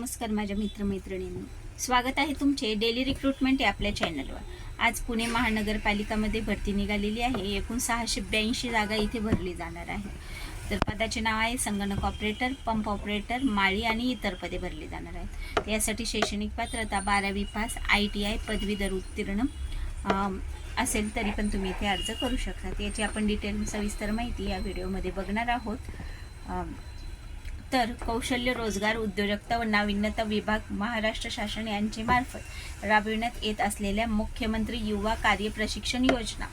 नमस्कार माझ्या मित्रमैत्रिणींनी. स्वागत आहे तुमचे डेली रिक्रुटमेंट या आपल्या चॅनलवर आज पुणे महानगरपालिकामध्ये भरती निघालेली आहे. एकूण सहाशे ब्याऐंशी जागा इथे भरली जाणार आहे तर पदाचे नाव आहे संगणक ऑपरेटर पंप ऑपरेटर माळी आणि इतर पदे भरली जाणार आहेत. यासाठी शैक्षणिक पात्रता बारावी पास आय टी आय पदवीधर उत्तीर्ण असेल तरी पण तुम्ही इथे अर्ज करू शकता. याची आपण डिटेल सविस्तर माहिती या व्हिडिओमध्ये बघणार आहोत. तर कौशल्य रोजगार उद्योजकता व नाविन्यता विभाग महाराष्ट्र शासन यांचे मार्फत राबविण्यात येत असलेल्या मुख्यमंत्री युवा कार्य प्रशिक्षण योजना.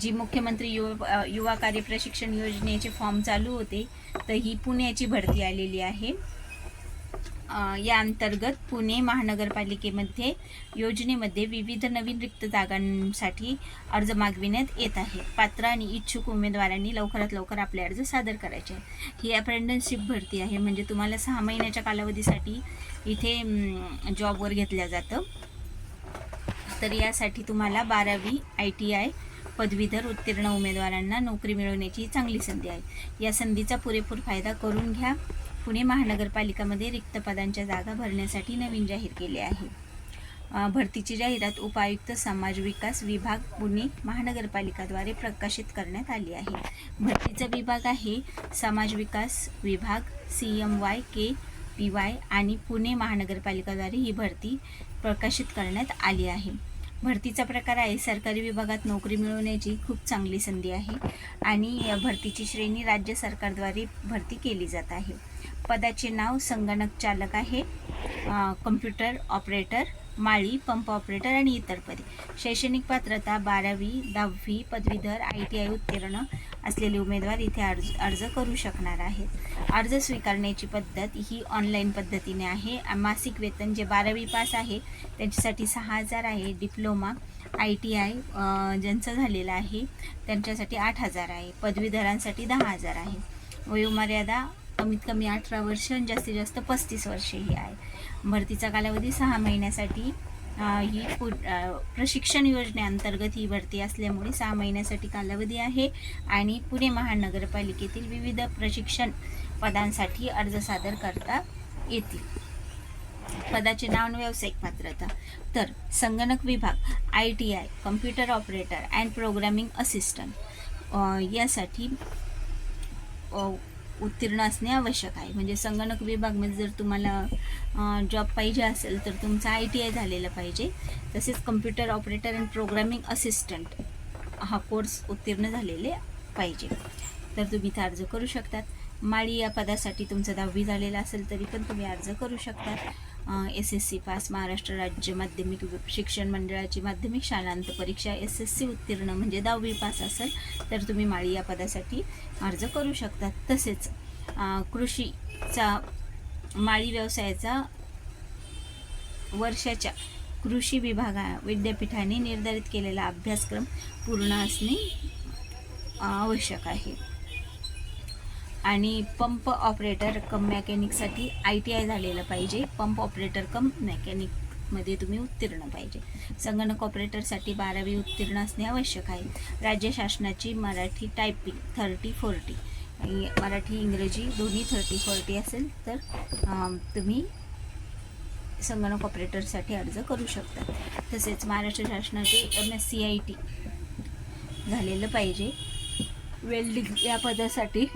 जी मुख्यमंत्री युवा युवा कार्य प्रशिक्षण योजनेचे फॉर्म चालू होते तर ही पुण्याची भरती आलेली आहे. या अंतर्गत पुणे महानगरपालिकेमध्ये योजनेमध्ये विविध नवीन रिक्त जागांसाठी अर्ज मागविण्यात येत आहे. पात्र आणि इच्छुक उमेदवारांनी लवकरात लवकर आपले अर्ज सादर करायचे. ही अप्रेंटनशिप भरती आहे. म्हणजे तुम्हाला सहा महिन्याच्या कालावधीसाठी इथे जॉबवर घेतलं जातं. तर यासाठी तुम्हाला बारावी आय टी आय पदवीधर उत्तीर्ण उमेदवारांना नोकरी मिळवण्याची चांगली संधी आहे. या संधीचा पुरेपूर फायदा करून घ्या. पुणे महानगरपालिकामध्ये रिक्त पदांच्या जागा भरण्यासाठी नवीन जाहीर केले आहे. भरतीची जाहिरात उपायुक्त समाज विकास विभाग पुणे महानगरपालिकाद्वारे प्रकाशित करण्यात आली आहे. भरतीचा विभाग आहे समाज विकास विभाग C M Y K P Y आणि पुणे महानगरपालिकाद्वारे ही भरती प्रकाशित करण्यात आली आहे. भरतीचा प्रकार आहे. सरकारी विभागात नोकरी मिळवण्याची खूप चांगली संधी आहे आणि या भरतीची श्रेणी राज्य सरकारद्वारे भरती केली जात आहे. पदाचे नाव संगणक चालक आहे. कम्प्युटर ऑपरेटर माळी पंप ऑपरेटर आणि इतर पदे. शैक्षणिक पात्रता बारावी दहावी पदवीधर आय टी आय उत्तीर्ण असलेले उमेदवार इथे अर्ज अर्ज करू शकणार आहेत. अर्ज स्वीकारण्याची पद्धत ही ऑनलाईन पद्धतीने आहे. मासिक वेतन जे बारावी पास आहे त्यांच्यासाठी सहा हजार आहे. डिप्लोमा आय टी आय ज्यांचं झालेलं आहे त्यांच्यासाठी आठ हजार आहे. पदवीधरांसाठी दहा हजार आहे. वयोमर्यादा कमीत कमी अठरा वर्ष आणि जास्तीत जास्त पस्तीस वर्षे ही आहे. भरतीचा कालावधी सहा महिन्यासाठी ही पु प्रशिक्षण योजनेअंतर्गत ही भरती असल्यामुळे सहा महिन्यासाठी कालावधी आहे आणि पुणे महानगरपालिकेतील विविध प्रशिक्षण पदांसाठी अर्ज सादर करता येतील. पदाचे नाव आणि व्यावसायिक पात्रता. तर संगणक विभाग I T I computer operator and programming assistant यासाठी उत्तीर्ण असणे आवश्यक आहे. म्हणजे संगणक विभागमध्ये जर तुम्हाला जॉब पाहिजे असेल तर तुमचा आय टी आय झालेला पाहिजे. तसेच computer operator and programming assistant हा कोर्स उत्तीर्ण झालेले पाहिजे. तर तुम्ही इथं अर्ज करू शकतात. माळी या पदासाठी तुमचं दहावी झालेलं असेल तरी पण तुम्ही अर्ज करू शकतात. S S C pass Maharashtra राज्य माध्यमिक शिक्षण मंडळाची माध्यमिक शालांत परीक्षा एस एस सी उत्तीर्ण म्हणजे दहावी पास असेल तर तुम्ही माळी या पदासाठी अर्ज करू शकतात तसेच कृषीचा माळी व्यवसायाचा वर्षाच्या कृषी विभागा विद्यापीठाने निर्धारित केलेला अभ्यासक्रम पूर्ण असणे आवश्यक आहे. आणि पंप ऑपरेटर कम मेकॅनिकसाठी आय टी आय झालेलं पाहिजे. पंप ऑपरेटर कम मेकॅनिकमध्ये तुम्ही उत्तीर्ण पाहिजे. संगणक ऑपरेटरसाठी बारावी उत्तीर्ण असणे आवश्यक आहे. राज्य शासनाची मराठी टायपिंग थर्टी फोर्टी आणि मराठी इंग्रजी दोन्ही थर्टी फोर्टी असेल तर तुम्ही संगणक ऑपरेटरसाठी अर्ज करू शकता. तसेच महाराष्ट्र शासनाचे M S C I T झालेलं पाहिजे. वेल्डिंग या पदासाठी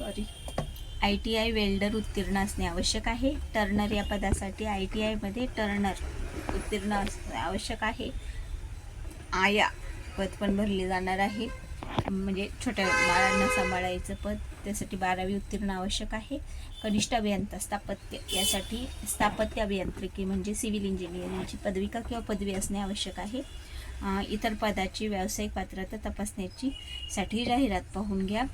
sorry I T I welder उत्तीर्ण असणे आवश्यक आहे. टर्नर या पदासाठी आय टी आयमध्ये टर्नर उत्तीर्ण असणे आवश्यक आहे. आया पद पण भरले जाणार आहे. म्हणजे छोट्या बाळांना सांभाळायचं पद त्यासाठी बारावी उत्तीर्ण आवश्यक आहे. कनिष्ठ अभियंता स्थापत्य यासाठी स्थापत्य अभियांत्रिकी म्हणजे सिव्हिल इंजिनिअरिंगची पदविका किंवा पदवी असणे आवश्यक आहे. इतर पदाची व्यावसायिक पात्रता तपासण्याची साठी जाहिरात पाहून घ्या.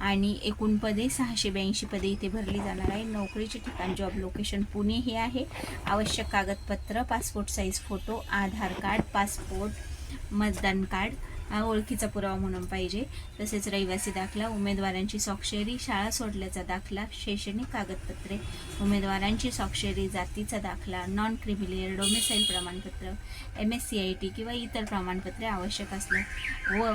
आणि एकूण पदे सहाशे ब्याऐंशी पदे इथे भरली जाणार आहे. नोकरीचे ठिकाण जॉब लोकेशन पुणे हे आहे. आवश्यक कागदपत्र passport size photo Aadhaar card passport मतदान कार्ड हा ओळखीचा पुरावा म्हणून पाहिजे. तसेच रहिवासी दाखला उमेदवारांची स्वाक्षरी शाळा सोडल्याचा दाखला शैक्षणिक कागदपत्रे उमेदवारांची स्वाक्षरी जातीचा दाखला नॉन क्रिमिलियर डोमिसाईल प्रमाणपत्र M S C I T किंवा इतर प्रमाणपत्रे आवश्यक असलं व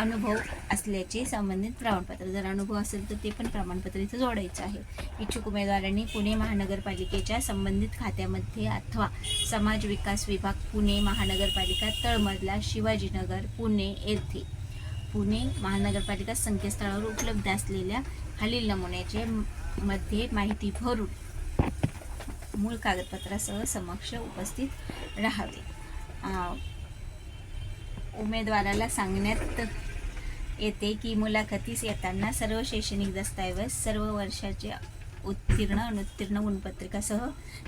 अनुभव असल्याचे संबंधित प्रमाणपत्र. जर अनुभव असेल तर ते पण प्रमाणपत्र इथं जोडायचं आहे. इच्छुक उमेदवारांनी पुणे महानगरपालिकेच्या संबंधित खात्यामध्ये अथवा समाज विकास विभाग पुणे महानगरपालिका तळमजला शिवाजीनगर पुणे येथे. पुणे महानगरपालिका संकेतस्थळावर उपलब्ध असलेल्या खालील नमुन्याचे मध्ये माहिती भरून मूळ कागदपत्रासह समक्ष उपस्थित राहावे. उमेदवाराला सांगण्यात येते की मुलाखतीस येताना सर्व शैक्षणिक दस्तऐवज सर्व वर्षाचे उत्तीर्ण अनुत्तीर्ण गुणपत्रिकासह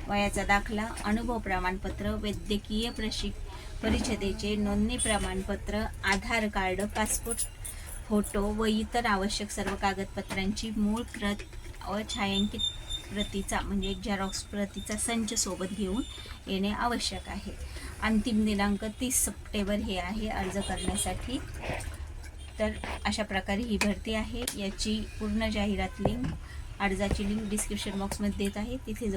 वयाचा दाखला अनुभव प्रमाणपत्र वैद्यकीय प्रशिक परिषदेचे नोंदणी प्रमाणपत्र आधार कार्ड पासपोर्ट फोटो व इतर आवश्यक सर्व कागदपत्रांची मूळ प्रत व छायांकित प्रतीचा म्हणजे झेरॉक्स प्रतीचा संच सोबत घेऊन येणे आवश्यक आहे. अंतिम दिनांक तीस सप्टेंबर हे आहे. अर्ज करण्यासाठी तर अशा प्रकारे ही भरती आहे. याची पूर्ण जाहिरात लिंक अर्जाची लिंक डिस्क्रिप्शन बॉक्समध्ये देत आहे. तिथे